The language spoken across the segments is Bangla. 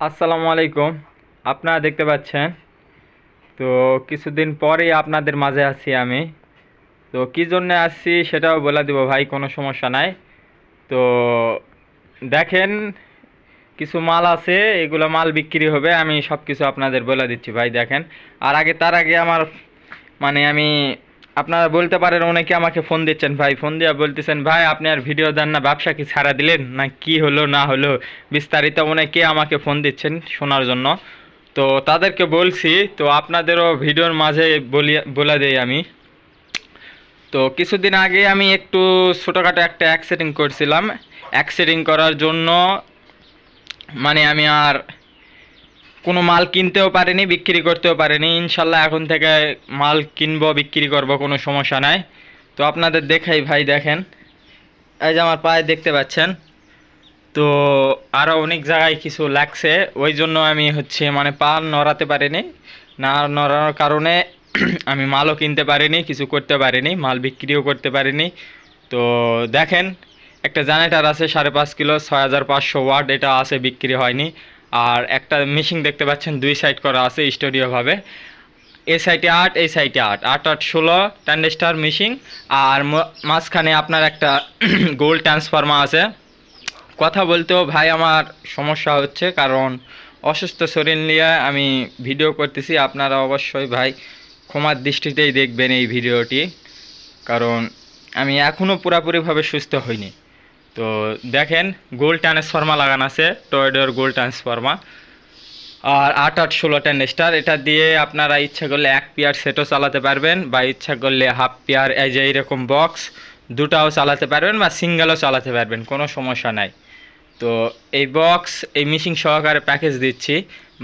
আসসালামু আলাইকুম। আপনারা দেখতে পাচ্ছেন, তো কিছুদিন পরেই আপনাদের মাঝে আছি আমি। তো কী জন্য আসছি সেটাও বলে দেবো ভাই, কোনো সমস্যা নাই। তো দেখেন, কিছু মাল আছে, এগুলো মাল বিক্রি হবে, আমি সব কিছু আপনাদের বলে দিচ্ছি ভাই, দেখেন। আর আগে, তার আগে আমার মানে আমি আপনারা বলতে পারেন অনেকে আমাকে ফোন দিচ্ছেন, ভাই, ফোন দিয়ে বলতেছেন, ভাই, আপনি আর ভিডিও দেন না, ব্যবসা কি ছাড়া দিলেন? না, কি হলো, না হলো? বিস্তারিত অনেকে আমাকে ফোন দিচ্ছেন শোনার জন্য। তো তাদেরকে বলছি, তো আপনাদেরও ভিডিওর মাঝে বলি বলে দেই আমি। তো কিছুদিন আগে আমি একটু ছোটোখাটো একটা অ্যাক্সিডেন্ট করছিলাম। অ্যাক্সিডেন্ট করার জন্য মানে আমি আর কোনো মাল কিনতেও পারিনি, বিক্রি করতেও পারিনি। ইনশাল্লাহ এখন থেকে মাল কিনবো, বিক্রি করব, কোনো সমস্যা নাই। তো আপনাদের দেখাই ভাই, দেখেন। এই যে আমার পায়ে দেখতে পাচ্ছেন। তো আরও অনেক জায়গায় কিছু লাগছে। ওই জন্য আমি হচ্ছে মানে পা নড়াতে পারিনি। না নড়ানোর কারণে আমি মালও কিনতে পারিনি, কিছু করতে পারিনি, মাল বিক্রিও করতে পারিনি। তো দেখেন, একটা জেনারেটার আছে সাড়ে পাঁচ কিলো, ছয় হাজার পাঁচশো ওয়াট, এটা আছে, বিক্রি হয়নি। আর একটা মেশিন দেখতে পাচ্ছেন, দুই সাইড করা আছে স্টুডিওভাবে এই সাইডে আট, এই সাইডে আট। আট আট, ষোলো ট্যান্ডেস্টার মেশিন আর মাঝখানে আপনার একটা গোল ট্রান্সফার্মার আছে। কথা বলতেও ভাই আমার সমস্যা হচ্ছে, কারণ অসুস্থ শরীর নিয়ে আমি ভিডিও করতেছি। আপনারা অবশ্যই ভাই ক্ষমার দৃষ্টিতেই দেখবেন এই ভিডিওটি কারণ আমি এখনও পুরাপুরিভাবে সুস্থ হইনি। তো দেখেন গোল ট্রান্সফর্মা লাগানো আছে টয়েডোর গোল ট্রান্সফর্মার আর আট আট ষোলো স্টার এটা দিয়ে আপনারা ইচ্ছা করলে এক পেয়ার সেটও চালাতে পারবেন, বা ইচ্ছা করলে হাফ পেয়ার এই যে এইরকম বক্স দুটাও চালাতে পারবেন, বা সিঙ্গেলও চালাতে পারবেন, কোনো সমস্যা নাই। তো এই বক্স এই মিশিং সহকারে প্যাকেজ দিচ্ছি।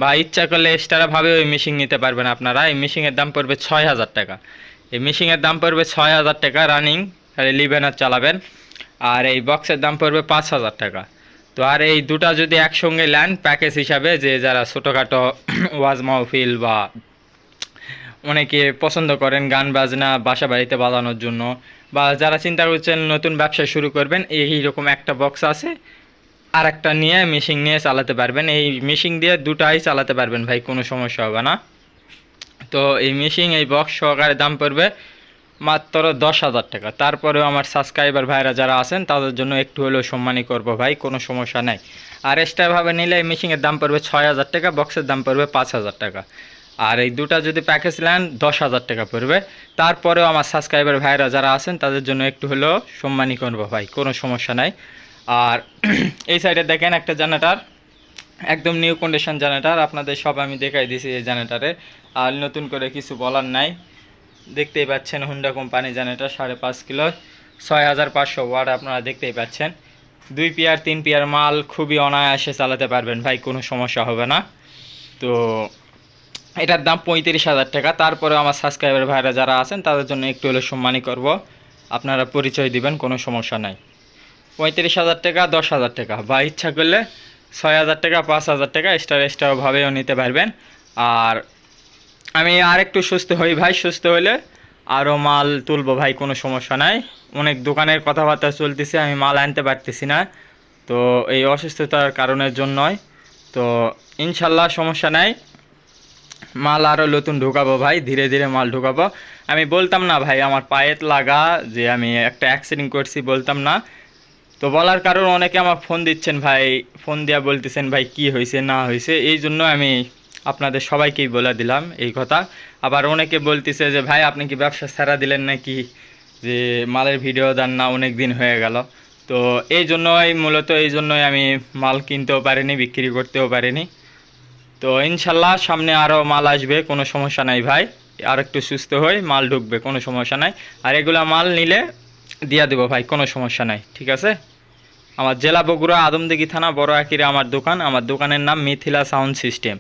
বা ইচ্ছা করলে এক্সট্রাভাবে ওই মিশিং নিতে পারবেন আপনারা। এই মিশিংয়ের দাম পড়বে ছয় হাজার টাকা। এই মিশিংয়ের দাম পড়বে ছয় হাজার টাকা রানিং লিভেনার চালাবেন। আর এই বক্সের দাম পড়বে পাঁচ হাজার টাকা। তো আর এই দুটা যদি একসঙ্গে নেন প্যাকেজ হিসাবে যে যারা ছোটোখাটো ওয়াজ মাহফিল বা অনেকে পছন্দ করেন গান বাজনা, বাসা বাড়িতে বাজানোর জন্য, বা যারা চিন্তা করছেন নতুন ব্যবসা শুরু করবেন, এই রকম একটা বক্স আছে। আর একটা নিয়ে মেশিন নিয়ে চালাতে পারবেন। এই মেশিন দিয়ে দুটাই চালাতে পারবেন ভাই, কোনো সমস্যা হবে না। তো এই মেশিন এই বক্স সহকারে দাম পড়বে মাত্র দশ হাজার টাকা। তারপরেও আমার সাবস্ক্রাইবার ভাইরা যারা আছেন, তাদের জন্য একটু হলেও সম্মানই করব ভাই, কোনো সমস্যা নাই। আর এক্সট্রাভাবে নিলে এই মেশিনের দাম পড়বে ছয় হাজার টাকা বক্সের দাম পড়বে পাঁচ হাজার টাকা। আর এই দুটা যদি প্যাকেজ নেন, দশ হাজার টাকা পড়বে। তারপরেও আমার সাবস্ক্রাইবার ভাইরা যারা আছেন, তাদের জন্য একটু হলেও সম্মানই করব ভাই, কোনো সমস্যা নাই। আর এই সাইডে দেখেন একটা জেনারেটার একদম নিউ কন্ডিশন জেনারেটার আপনাদের সব আমি দেখাই দিয়েছি এই জেনারেটারে আর নতুন করে কিছু বলার নাই। দেখতেই পাচ্ছেন হুন্ডা কোম্পানি জেনারেটার সাড়ে পাঁচ কিলো, ছয় হাজার পাঁচশো ওয়াট আপনারা দেখতেই পাচ্ছেন। দুই পেয়ার, তিন পেয়ার মাল খুবই অনায়াসে চালাতে পারবেন ভাই, কোনো সমস্যা হবে না। তো এটার দাম পঁয়ত্রিশ হাজার টাকা। তারপরে আমার সাবস্ক্রাইবার ভাইরা যারা আছেন, তাদের জন্য একটু হলে সম্মানই করব। আপনারা পরিচয় দিবেন, কোনো সমস্যা নাই। পঁয়ত্রিশ হাজার টাকা, দশ হাজার টাকা। বা ইচ্ছা করলে ছয় হাজার টাকা, পাঁচ হাজার টাকা এক্সট্রা এক্সট্রাভাবেও নিতে পারবেন। আর আমি আর একটু সুস্থ হই ভাই, সুস্থ হলে আরও মাল তুলবো ভাই, কোনো সমস্যা নাই। অনেক দোকানের কথাবার্তা চলতেছে, আমি মাল আনতে পারতেছি না। তো এই অসুস্থতার কারণের জন্যই। তো ইনশাল্লাহ সমস্যা নাই। মাল আরও নতুন ঢুকাবো ভাই, ধীরে ধীরে মাল ঢুকাবো। আমি বলতাম না ভাই, আমার পায়েত লাগা যে আমি একটা অ্যাক্সিডেন্ট করছি, বলতাম না। তো বলার কারণ অনেকে আমার ফোন দিচ্ছেন ভাই ফোন দিয়া বলতেছেন ভাই, কি হয়েছে না হয়েছে এই জন্য আমি আপনাদের সবাইকেই বলে দিলাম এই কথা। আবার অনেকে বলতেছে যে, ভাই, আপনি কি ব্যবসা ছাড়া দিলেন নাকি? যে, মালের ভিডিও দেন না, অনেক দিন হয়ে গেল। তো এই জন্যই, মূলত এই জন্যই আমি মাল কিনতেও পারিনি, বিক্রি করতেও পারিনি। তো ইনশাল্লাহ সামনে আরও মাল আসবে, কোনো সমস্যা নাই ভাই। আর একটু সুস্থ হই, মাল ঢুকবে, কোনো সমস্যা নাই। আর এগুলা মাল নিলে দিয়া দেবো ভাই, কোনো সমস্যা নাই, ঠিক আছে? আমার জেলা বগুড়া আদমদিঘি থানা, বড় আকিরে আমার দোকান। আমার দোকানের নাম মিথিলা সাউন্ড সিস্টেম।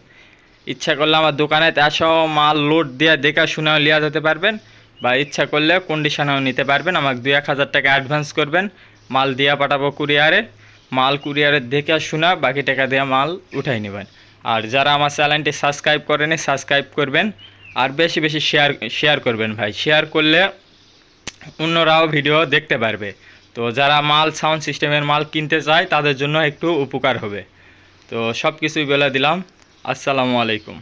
ইচ্ছা করলে আমার দোকানে এসেও মাল লোড দিয়ে দেখা শুনেও লিয়া যেতে পারবেন। বা ইচ্ছা করলে কন্ডিশনেও নিতে পারবেন। আমাকে দু এক হাজার টাকা অ্যাডভান্স করবেন। মাল দিয়া পাঠাবো কুরিয়ারে। মাল কুরিয়ারে দেখে শোনা বাকি টাকা দিয়ে মাল উঠাই নেবেন। আর যারা আমার চ্যানেলটি সাবস্ক্রাইব করেনি সাবস্ক্রাইব করবেন। আর বেশি বেশি শেয়ার শেয়ার করবেন ভাই। শেয়ার করলে অন্যরাও ভিডিও দেখতে পারবে। তো যারা মাল সাউন্ড সিস্টেমের মাল কিনতে চায়, তাদের জন্য একটু উপকার হবে। তো সব কিছুই বলে দিলাম। আসসালামু আলাইকুম।